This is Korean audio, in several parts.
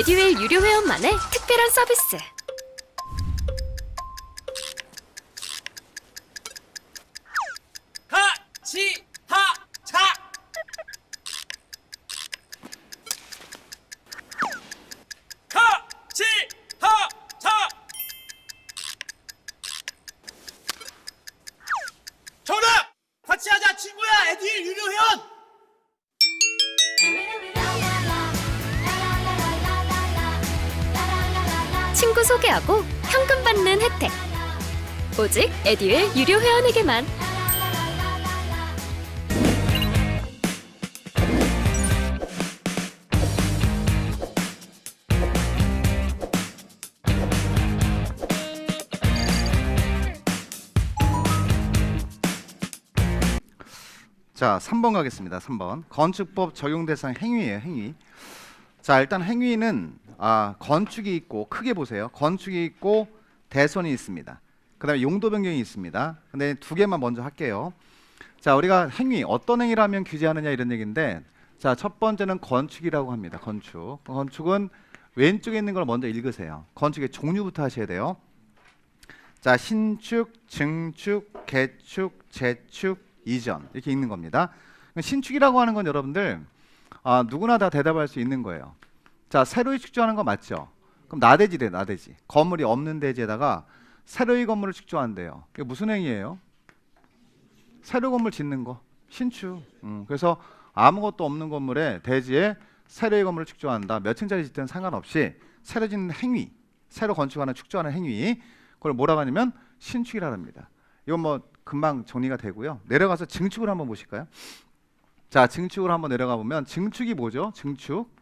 에듀윌 유료 회원만의 특별한 서비스. 소개하고 현금 받는 혜택. 오직 에듀윌 유료 회원에게만. 자, 3번 가겠습니다. 3번. 건축법 적용 대상 행위예요, 행위. 자, 일단 행위는 아, 건축이 있고 크게 보세요. 건축이 있고 대선이 있습니다. 그다음에 용도 변경이 있습니다. 근데 두 개만 먼저 할게요. 자, 우리가 행위 어떤 행위를 하면 규제하느냐 이런 얘기인데 자, 첫 번째는 건축이라고 합니다. 건축. 건축은 왼쪽에 있는 걸 먼저 읽으세요. 건축의 종류부터 하셔야 돼요. 자, 신축, 증축, 개축, 재축, 이전 이렇게 읽는 겁니다. 신축이라고 하는 건 여러분들 아, 누구나 다 대답할 수 있는 거예요. 자, 새로이 축조하는 거 맞죠? 그럼 나대지래, 나대지. 건물이 없는 대지에다가 새로이 건물을 축조한대요. 이게 무슨 행위예요? 새로 건물 짓는 거, 신축. 음, 그래서 아무것도 없는 건물에 대지에 새로이 건물을 축조한다. 몇 층짜리 짓든 상관없이 새로 짓는 행위, 새로 건축하는 축조하는 행위, 그걸 뭐라고 하냐면 신축이라 합니다. 이건 뭐 금방 정리가 되고요. 내려가서 증축을 한번 보실까요? 자, 증축을 한번 내려가 보면 증축이 뭐죠? 증축.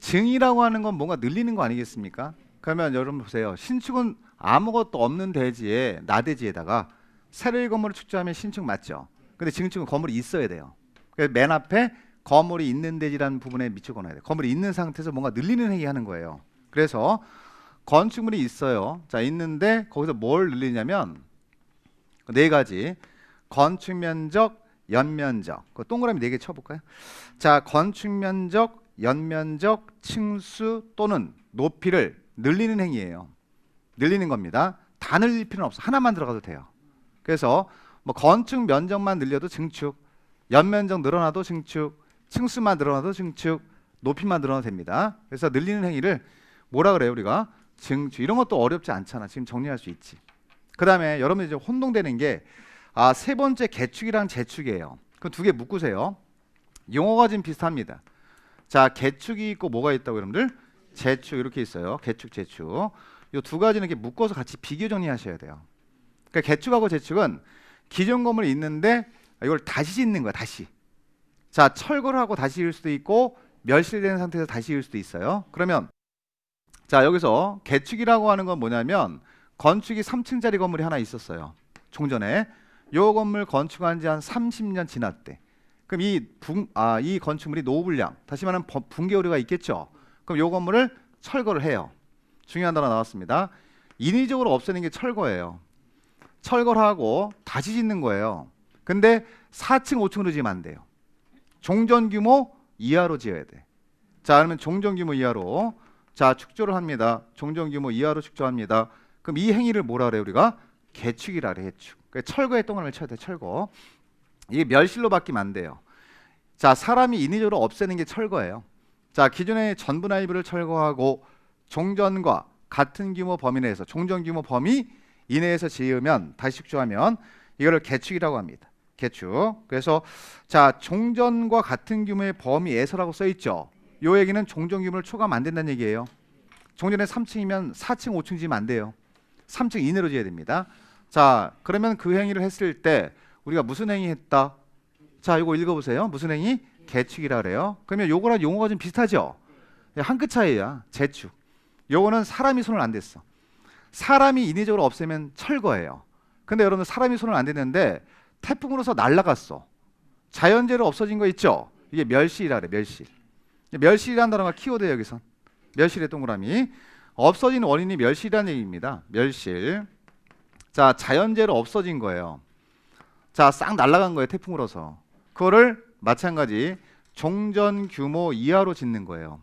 증이라고 하는 건 뭔가 늘리는 거 아니겠습니까? 그러면 여러분 보세요. 신축은 아무것도 없는 대지에 나대지에다가 새로이 건물을 축조하면 신축 맞죠? 근데 증축은 건물이 있어야 돼요. 그래서 맨 앞에 건물이 있는 대지라는 부분에 미치고 나야 돼요. 건물이 있는 상태에서 뭔가 늘리는 행위 하는 거예요. 그래서 건축물이 있어요. 자, 있는데 거기서 뭘 늘리냐면 네 가지 건축 면적, 연면적. 그 동그라미 네 개 쳐볼까요? 자, 건축 면적, 연면적, 층수 또는 높이를 늘리는 행위예요. 늘리는 겁니다. 다 늘릴 필요는 없어. 하나만 들어가도 돼요. 그래서 뭐 건축 면적만 늘려도 증축, 연면적 늘어나도 증축, 층수만 늘어나도 증축, 높이만 늘어나도 됩니다. 그래서 늘리는 행위를 뭐라 그래요 우리가? 증축. 이런 것도 어렵지 않잖아. 지금 정리할 수 있지. 그 다음에 여러분들 이제 혼동되는 게 아, 세 번째 개축이랑 재축이에요. 그 두 개 묶으세요. 용어가 지금 비슷합니다. 자, 개축이 있고 뭐가 있다고 여러분들? 재축 이렇게 있어요. 개축, 재축. 이 두 가지는 이렇게 묶어서 같이 비교 정리하셔야 돼요. 그러니까 개축하고 재축은 기존 건물이 있는데 이걸 다시 짓는 거야, 다시. 자, 철거를 하고 다시 지을 수도 있고 멸실된 상태에서 다시 지을 수도 있어요. 그러면 자, 여기서 개축이라고 하는 건 뭐냐면 건축이 3층짜리 건물이 하나 있었어요. 종전에 요 건물 건축한 지 한 30년 지났대. 그럼 이, 붕, 아, 이 건축물이 노후불량, 다시 말하면 번- 붕괴 우려가 있겠죠. 그럼 요 건물을 철거를 해요. 중요한 단어 나왔습니다. 인위적으로 없애는 게 철거예요. 철거를 하고 다시 짓는 거예요. 근데 4층, 5층으로 지으면 안 돼요. 종전 규모 이하로 지어야 돼. 자, 그러면 종전 규모 이하로 자, 축조를 합니다. 종전 규모 이하로 축조합니다. 그럼 이 행위를 뭐라 그래요, 우리가? 개축이라 그래, 개축. 그러니까 철거의 동그라미를 쳐야 돼, 철거. 이게 멸실로 바뀌면 안 돼요. 자, 사람이 인위적으로 없애는 게 철거예요. 자, 기존의 전부나 일부를 철거하고 종전과 같은 규모 범위 내에서 종전 규모 범위 이내에서 지으면 다시 축조하면 이거를 개축이라고 합니다. 개축. 그래서 자, 종전과 같은 규모의 범위에서라고 써 있죠. 요 얘기는 종전 규모를 초과하면 안 된다는 얘기예요. 종전에 3층이면 4층, 5층 지으면 안 돼요. 3층 이내로 지어야 됩니다. 자, 그러면 그 행위를 했을 때 우리가 무슨 행위 했다? 자, 이거 읽어보세요. 무슨 행위? 개축이라 그래요. 그러면 요거랑 용어가 좀 비슷하죠? 한 끗 차이야. 재축. 요거는 사람이 손을 안 댔어. 사람이 인위적으로 없애면 철거예요. 근데 여러분 사람이 손을 안 대는데 태풍으로서 날아갔어. 자연재해로 없어진 거 있죠? 이게 멸실이라 그래. 멸실. 멸실이라는 단어가 키워드예요 여기서. 멸실의 동그라미. 없어진 원인이 멸실이라는 얘기입니다. 멸실. 자, 자연재해로 없어진 거예요. 자, 싹 날아간 거예요, 태풍으로서. 그거를 마찬가지 종전 규모 이하로 짓는 거예요.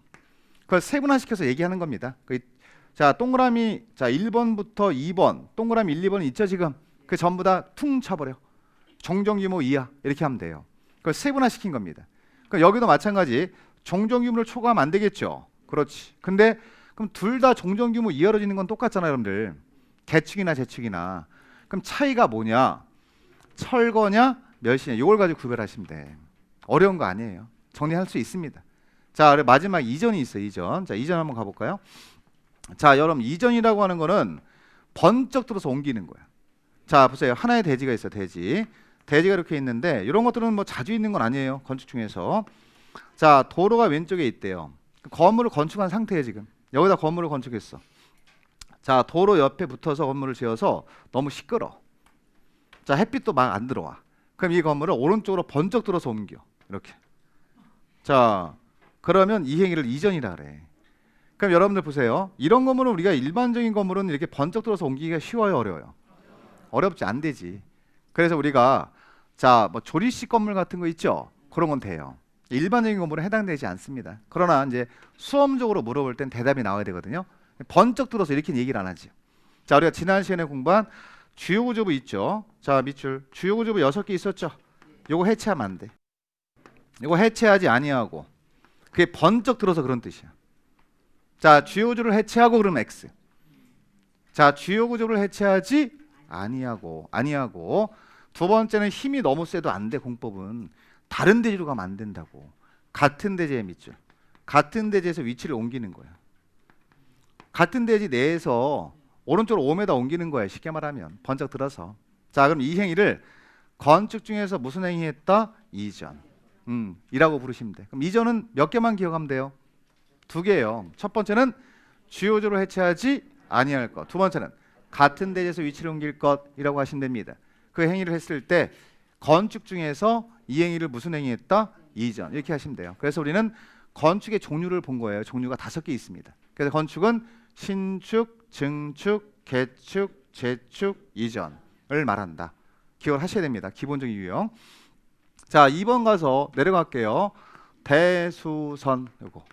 그걸 세분화시켜서 얘기하는 겁니다. 그, 자 동그라미 자 1번부터 2번 동그라미 1, 2번 있죠 지금 그 전부 다 퉁 쳐버려 종종 규모 이하 이렇게 하면 돼요. 그걸 세분화시킨 겁니다. 그 여기도 마찬가지 종종 규모를 초과하면 안 되겠죠. 그렇지. 근데 그럼 둘 다 종종 규모 이하로 지는 건 똑같잖아요, 여러분들. 개축이나 재축이나. 그럼 차이가 뭐냐? 철거냐, 몇이냐. 이걸 가지고 구별하시면 돼. 어려운 거 아니에요. 정리할 수 있습니다. 자, 마지막 이전이 있어요. 이전. 자, 이전 한번 가볼까요? 자, 여러분 이전이라고 하는 거는 번쩍 들어서 옮기는 거야. 자, 보세요. 하나의 대지가 있어요. 대지. 대지가 이렇게 있는데 이런 것들은 뭐 자주 있는 건 아니에요. 건축 중에서. 자, 도로가 왼쪽에 있대요. 건물을 건축한 상태예요, 지금. 여기다 건물을 건축했어. 자, 도로 옆에 붙어서 건물을 지어서 너무 시끄러. 자, 햇빛도 막 안 들어와. 그럼 이 건물을 오른쪽으로 번쩍 들어서 옮겨. 이렇게. 자, 그러면 이 행위를 이전이라 그래. 그럼 여러분들 보세요. 이런 건물은 우리가 일반적인 건물은 이렇게 번쩍 들어서 옮기기가 쉬워요, 어려워요? 어렵지 안 되지. 그래서 우리가 자, 뭐 조리식 건물 같은 거 있죠? 그런 건 돼요. 일반적인 건물은 해당되지 않습니다. 그러나 이제 수험적으로 물어볼 땐 대답이 나와야 되거든요. 번쩍 들어서 이렇게 얘기를 안 하지. 자, 우리가 지난 시간에 공부한 주요 구조부 있죠. 자, 밑줄 주요 구조부 여섯 개 있었죠. 요거 해체하면 안 돼. 이거 해체하지 아니하고 그게 번쩍 들어서 그런 뜻이야. 자, 주요 구조를 해체하고 그러면 X. 자, 주요 구조를 해체하지 아니하고 아니하고 두 번째는 힘이 너무 세도 안 돼 공법은 다른 대지로 가면 안 된다고. 같은 대지의 밑줄. 같은 대지에서 위치를 옮기는 거야. 같은 대지 내에서 오른쪽으로 5m 옮기는 거야. 쉽게 말하면 번쩍 들어서. 자, 그럼 이 행위를 건축 중에서 무슨 행위했다? 이전. 음, 이라고 부르시면 돼. 그럼 이전은 몇 개만 기억하면 돼요? 두 개예요. 첫 번째는 주요조로 해체하지 아니할 것. 두 번째는 같은 대지에서 위치를 옮길 것이라고 하시면 됩니다. 그 행위를 했을 때 건축 중에서 이 행위를 무슨 행위했다? 이전. 이렇게 하시면 돼요. 그래서 우리는 건축의 종류를 본 거예요. 종류가 다섯 개 있습니다. 그래서 건축은 신축, 증축, 개축, 재축, 이전을 말한다. 기억을 하셔야 됩니다. 기본적인 유형. 자, 2번 가서 내려갈게요. 대수선 요거.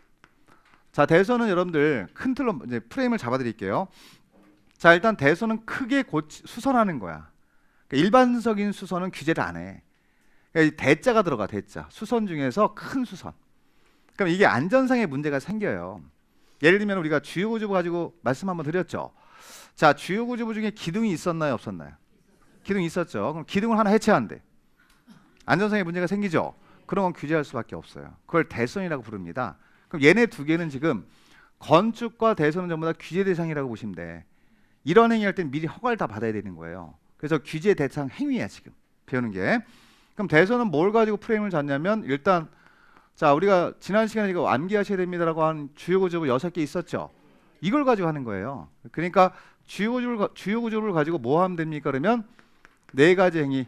자, 대선은 여러분들 큰 틀로 이제 프레임을 잡아 드릴게요. 자, 일단 대선은 크게 고치, 수선하는 거야. 그러니까 일반적인 수선은 규제를 안 해. 그러니까 이 대자가 들어가 대자. 수선 중에서 큰 수선. 그럼 이게 안전상의 문제가 생겨요. 예를 들면 우리가 주요 구조부 가지고 말씀 한번 드렸죠. 자, 주요 구조부 중에 기둥이 있었나요, 없었나요? 기둥이 있었죠. 그럼 기둥을 하나 해체한대. 안전상의 문제가 생기죠. 그런 건 규제할 수밖에 없어요. 그걸 대선이라고 부릅니다. 그럼 얘네 두 개는 지금 건축과 대선은 전부 다 규제 대상이라고 보시면 돼. 이런 행위할 땐 미리 허가를 다 받아야 되는 거예요. 그래서 규제 대상 행위야 지금 배우는 게. 그럼 대선은 뭘 가지고 프레임을 잡냐면 일단 자 우리가 지난 시간에 이거 암기하셔야 됩니다라고 한 주요 구조부 여섯 개 있었죠. 이걸 가지고 하는 거예요. 그러니까 주요 구조를 가- 주요 구조를 가지고 뭐 하면 됩니까? 그러면 네 가지 행위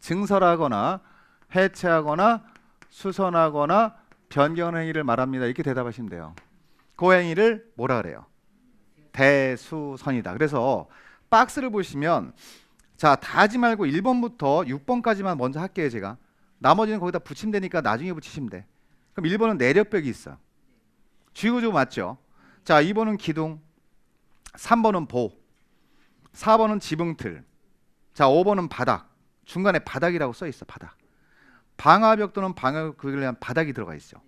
증설하거나 해체하거나 수선하거나 변경하는 행위를 말합니다. 이렇게 대답하시면 돼요. 그 행위를 뭐라 그래요? 대수선이다. 그래서 박스를 보시면 자, 다 하지 말고 1번부터 6번까지만 먼저 할게요, 제가. 나머지는 거기다 붙이면 되니까 나중에 붙이시면 돼. 그럼 1번은 내력벽이 있어. 주구조 맞죠? 자, 2번은 기둥, 3번은 보, 4번은 지붕틀, 자, 5번은 바닥. 중간에 바닥이라고 써 있어, 바닥. 방화벽 또는 방화 그에 대한 바닥이 들어가 있죠.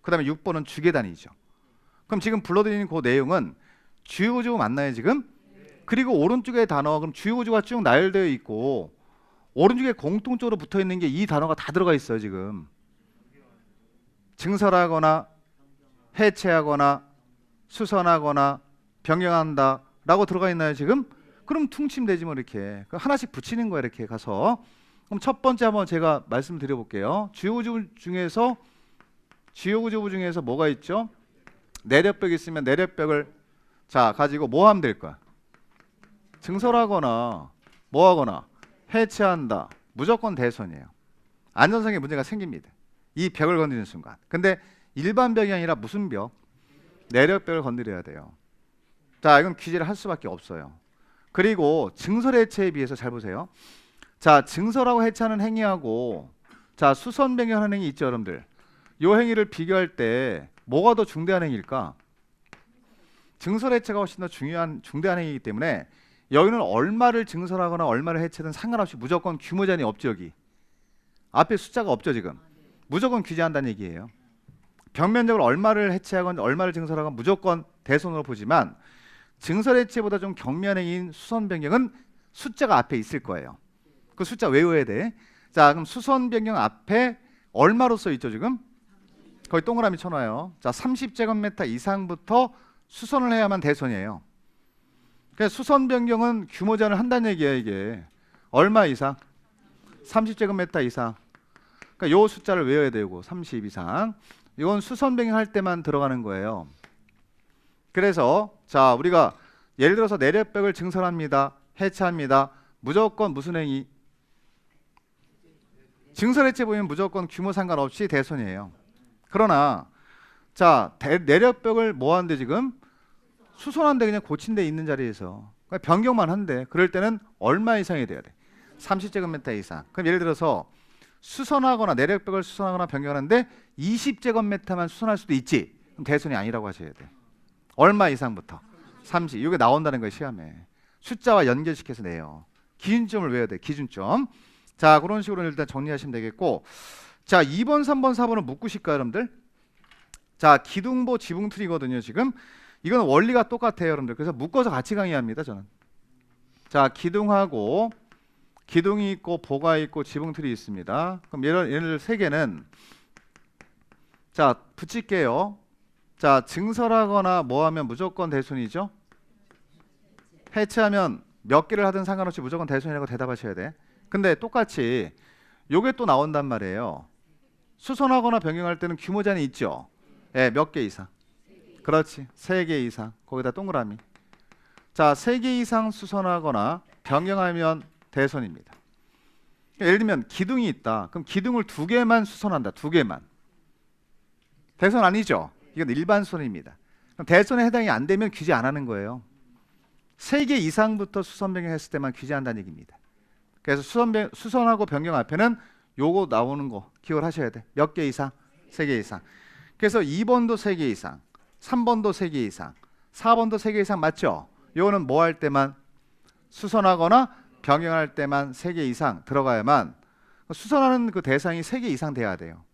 그다음에 6번은 주계단이죠. 그럼 지금 불러드리는 그 내용은 주요 구조 맞나요, 지금? 그리고 오른쪽에 단어 그럼 주요 구조가 쭉 나열되어 있고 오른쪽에 공통적으로 붙어 있는 게 이 단어가 다 들어가 있어요, 지금. 증설하거나 해체하거나 수선하거나 변경한다라고 들어가 있나요, 지금? 그럼 퉁치면 뭐 이렇게. 그 하나씩 붙이는 거야, 이렇게 가서. 그럼 첫 번째 한번 제가 말씀드려 볼게요. 주요 구조 중에서 주요 구조부 중에서 뭐가 있죠? 내력벽 있으면 내력벽을 자 가지고 뭐 하면 될 거야? 증설하거나 뭐 하거나 해체한다. 무조건 대선이에요. 안전상의 문제가 생깁니다. 이 벽을 건드리는 순간. 근데 일반 벽이 아니라 무슨 벽? 내력벽을 건드려야 돼요. 자, 이건 규제를 할 수밖에 없어요. 그리고 증설 해체에 비해서 잘 보세요. 자, 증설하고 해체하는 행위하고 자, 수선 변경하는 행위 있죠, 여러분들. 요 행위를 비교할 때 뭐가 더 중대한 행위일까? 증설 해체가 훨씬 더 중요한 중대한 행위이기 때문에 여기는 얼마를 증설하거나 얼마를 해체든 상관없이 무조건 규모 제한이 없죠 여기. 앞에 숫자가 없죠 지금. 무조건 규제한다는 얘기예요. 평면적으로 얼마를 해체하건 얼마를 증설하건 무조건 대손으로 보지만 증설 해체보다 좀 경미한 행위인 수선 변경은 숫자가 앞에 있을 거예요. 그 숫자 외워야 돼. 자, 그럼 수선 변경 앞에 얼마로 써 있죠, 지금? 거기 동그라미 쳐놔요. 자, 30제곱미터 이상부터 수선을 해야만 대손이에요. 그래서 수선 변경은 규모 제한을 한다는 얘기예요, 이게. 얼마 이상? 30제곱미터 이상. 그러니까 요 숫자를 외워야 되고 30 이상. 이건 수선 변경할 때만 들어가는 거예요. 그래서 자, 우리가 예를 들어서 내력벽을 증설합니다. 해체합니다. 무조건 무슨 행위? 증설 해체 보면 무조건 규모 상관없이 대손이에요. 그러나 자 대, 내력벽을 뭐 하는데 지금 수선한데 그냥 고친 데 있는 자리에서 그러니까 변경만 한대. 그럴 때는 얼마 이상이 돼야 돼? 30제곱미터 이상. 그럼 예를 들어서 수선하거나 내력벽을 수선하거나 변경하는데 20제곱미터만 수선할 수도 있지. 그럼 대손이 아니라고 하셔야 돼. 얼마 이상부터? 30. 이게 나온다는 거예요 시험에. 숫자와 연결시켜서 내요. 기준점을 외워야 돼. 기준점. 자 그런 식으로 일단 정리하시면 되겠고 자 2번 3번 4번은 묶으실까요 여러분들 자 기둥보 지붕틀이거든요 지금 이건 원리가 똑같아요 여러분들 그래서 묶어서 같이 강의합니다 저는 자 기둥하고 기둥이 있고 보가 있고 지붕틀이 있습니다 그럼 얘를, 얘를 세 개는 자 붙일게요 자 증설하거나 뭐 하면 무조건 대손이죠 해체하면 몇 개를 하든 상관없이 무조건 대손이라고 대답하셔야 돼 근데 똑같이 요게 또 나온단 말이에요. 수선하거나 변경할 때는 규모 제한이 있죠. 예, 몇개 이상. 그렇지. 세개 이상. 거기다 동그라미. 자, 세개 이상 수선하거나 변경하면 대선입니다. 예를 들면 기둥이 있다. 그럼 기둥을 두 개만 수선한다. 두 개만. 대선 아니죠. 이건 일반 선입니다. 그럼 대선에 해당이 안 되면 규제 안 하는 거예요. 세개 이상부터 수선 변경했을 때만 규제한다는 얘기입니다. 그래서 수선 변, 수선하고 변경 앞에는 요거 나오는 거 기억을 하셔야 돼. 몇 개 이상? 세개 이상. 그래서 2번도 세개 이상, 3번도 세개 이상, 4번도 세개 이상 맞죠? 요거는 뭐 할 때만 수선하거나 변경할 때만 세개 이상 들어가야만 수선하는 그 대상이 세개 이상 돼야 돼요.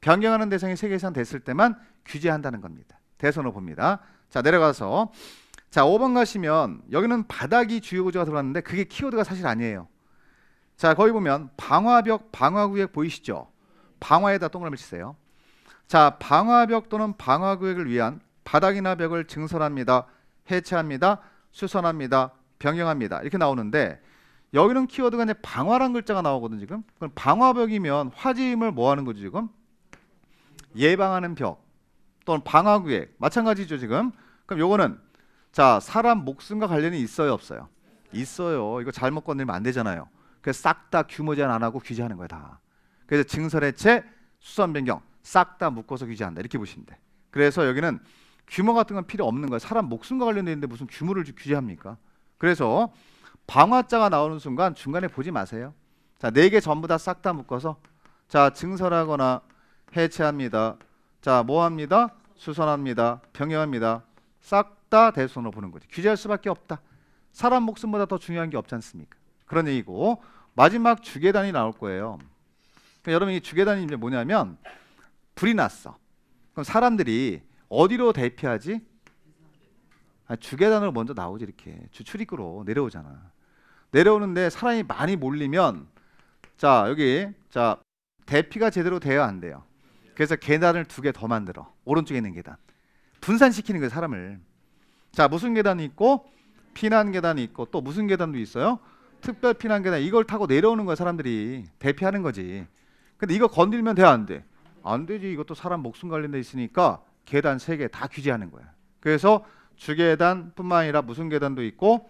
변경하는 대상이 세개 이상 됐을 때만 규제한다는 겁니다. 대선으로 봅니다. 자 내려가서 자 5번 가시면 여기는 바닥이 주요 구조가 들어갔는데 그게 키워드가 사실 아니에요. 자 거기 보면 방화벽 방화구역 보이시죠? 방화에다 동그라미 치세요. 자 방화벽 또는 방화구역을 위한 바닥이나 벽을 증설합니다. 해체합니다. 수선합니다. 변경합니다. 이렇게 나오는데 여기는 키워드가 이제 방화란 글자가 나오거든 지금. 그럼 방화벽이면 화재임을 뭐 하는 거지 지금? 예방하는 벽 또는 방화구역 마찬가지죠 지금. 그럼 요거는 자 사람 목숨과 관련이 있어요 없어요? 있어요. 이거 잘못 건드리면 안 되잖아요. 그래서 싹 다 규모 제한 안 하고 규제하는 거야 다. 그래서 증설해체, 수선 변경 싹 다 묶어서 규제한다 이렇게 보시면 돼. 그래서 여기는 규모 같은 건 필요 없는 거야. 사람 목숨과 관련돼 있는데 무슨 규모를 주- 규제합니까? 그래서 방화자가 나오는 순간 중간에 보지 마세요. 자, 네 개 전부 다 싹 다 묶어서 자, 증설하거나 해체합니다. 자, 뭐 합니다? 수선합니다. 병행합니다. 싹 다 대손으로 보는 거지. 규제할 수밖에 없다. 사람 목숨보다 더 중요한 게 없지 않습니까? 그런 얘기고 마지막 주계단이 나올 거예요. 그러니까 여러분 이 주계단이 이제 뭐냐면 불이 났어. 그럼 사람들이 어디로 대피하지? 아, 주계단으로 먼저 나오지 이렇게 주 출입구로 내려오잖아. 내려오는데 사람이 많이 몰리면 자 여기 자 대피가 제대로 돼야 안 돼요. 그래서 계단을 두 개 더 만들어 오른쪽에 있는 계단 분산시키는 거예요 사람을. 자 무슨 계단이 있고 피난 계단이 있고 또 무슨 계단도 있어요? 특별 피난 계단 이걸 타고 내려오는 거야 사람들이 대피하는 거지. 근데 이거 건들면 돼안 돼? 안 되지 이것도 사람 목숨 관련돼 있으니까 계단 세 개 다 규제하는 거야. 그래서 주계단뿐만 아니라 무슨 계단도 있고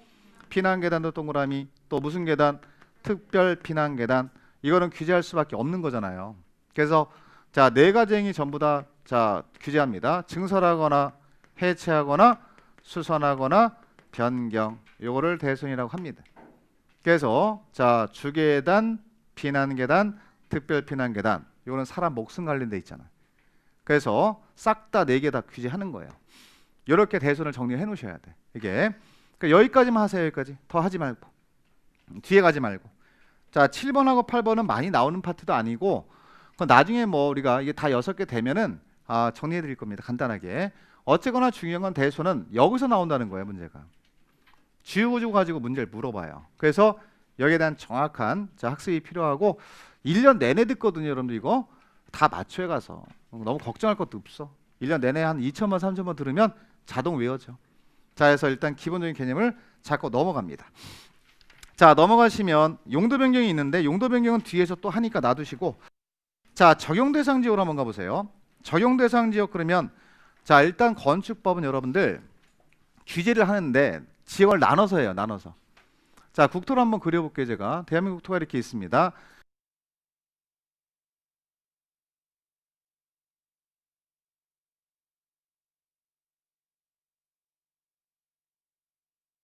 피난 계단도 동그라미 또 무슨 계단 특별 피난 계단 이거는 규제할 수밖에 없는 거잖아요. 그래서 자네 행위 전부 다 자 규제합니다. 증설하거나 해체하거나 수선하거나 변경 요거를 대손이라고 합니다. 그래서 자 주계단 피난 계단 특별 피난 계단 요거는 사람 목숨 관련돼 있잖아. 그래서 싹 다 네 개 다 규제하는 거예요. 이렇게 대선을 정리해 놓으셔야 돼. 이게 그러니까 여기까지만 하세요. 여기까지 더 하지 말고 뒤에 가지 말고. 자, 7번하고 8번은 많이 나오는 파트도 아니고 그 나중에 뭐 우리가 이게 다 여섯 개 되면은 아, 정리해 드릴 겁니다. 간단하게. 어쨌거나 중요한 건 대소는 여기서 나온다는 거예요, 문제가. 지우고지고 가지고 문제를 물어봐요. 그래서 여기에 대한 정확한 자, 학습이 필요하고 1년 내내 듣거든요, 여러분들 이거 다 맞춰 가서 너무 걱정할 것도 없어. 1년 내내 한 2천번, 3천번 들으면 자동 외워져. 자, 그래서 일단 기본적인 개념을 잡고 넘어갑니다. 자, 넘어가시면 용도 변경이 있는데 용도 변경은 뒤에서 또 하니까 놔두시고 자, 적용 대상 지역으로 한번 가 보세요. 적용 대상 지역 그러면 자, 일단 건축법은 여러분들 규제를 하는데 지역을 나눠서 해요. 나눠서. 자, 국토를 한번 그려 볼게요. 제가 대한민국 국토가 이렇게 있습니다.